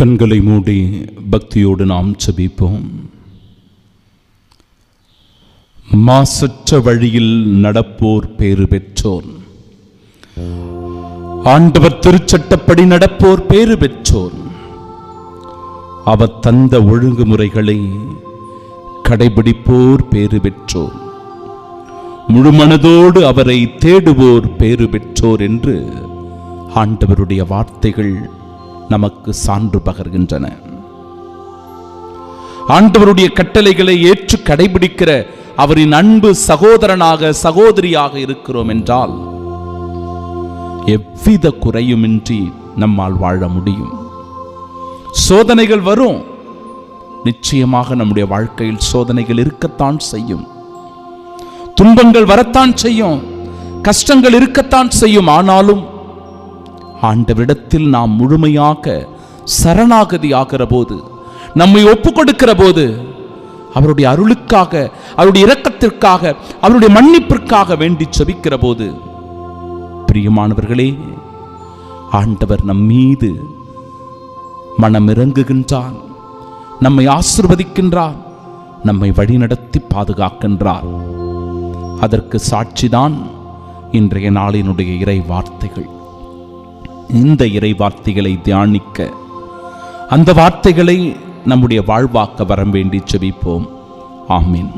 கண்களை மூடி பக்தியோடு நாம் செபிப்போம் மாசற்ற வழியில் நடப்போர் பேறு பெற்றோர். ஆண்டவர் திருச்சட்டப்படி நடப்போர் பேறு பெற்றோர். அவர் தந்த ஒழுங்குமுறைகளை கடைபிடிப்போர் பேறு பெற்றோர். முழுமனதோடு அவரை தேடுவோர் பேறு பெற்றோர் என்று ஆண்டவருடைய வார்த்தைகள் நமக்கு சான்று பகர்கின்றன. ஆண்டவருடைய கட்டளைகளை ஏற்று கடைபிடிக்கிற அவரின் அன்பு சகோதரனாக சகோதரியாக இருக்கிறோம் என்றால் எவ்வித குறையுமின்றி நம்மால் வாழ முடியும். சோதனைகள் வரும். நிச்சயமாக நம்முடைய வாழ்க்கையில் சோதனைகள் இருக்கத்தான் செய்யும். துன்பங்கள் வரத்தான் செய்யும். கஷ்டங்கள் இருக்கத்தான் செய்யும். ஆனாலும் ஆண்டவரிடத்தில் நாம் முழுமையாக சரணாகதி ஆகிற போது நம்மை ஒப்பு கொடுக்கிற போது அவருடைய அருளுக்காக அவருடைய இரக்கத்திற்காக அவருடைய மன்னிப்பிற்காக வேண்டி செபிக்கிற போது பிரியமானவர்களே ஆண்டவர் நம் மீது மனம் இறங்குகின்றான் நம்மை ஆசிர்வதிக்கின்றார் நம்மை வழிநடத்தி பாதுகாக்கின்றார். அதற்கு சாட்சிதான் இன்றைய நாளினுடைய இறை வார்த்தைகள். இந்த இறை வார்த்தைகளை தியானிக்க. அந்த வார்த்தைகளை நம்முடைய வாழ்வாக்க வரம் வேண்டி செபிப்போம். ஆமீன்.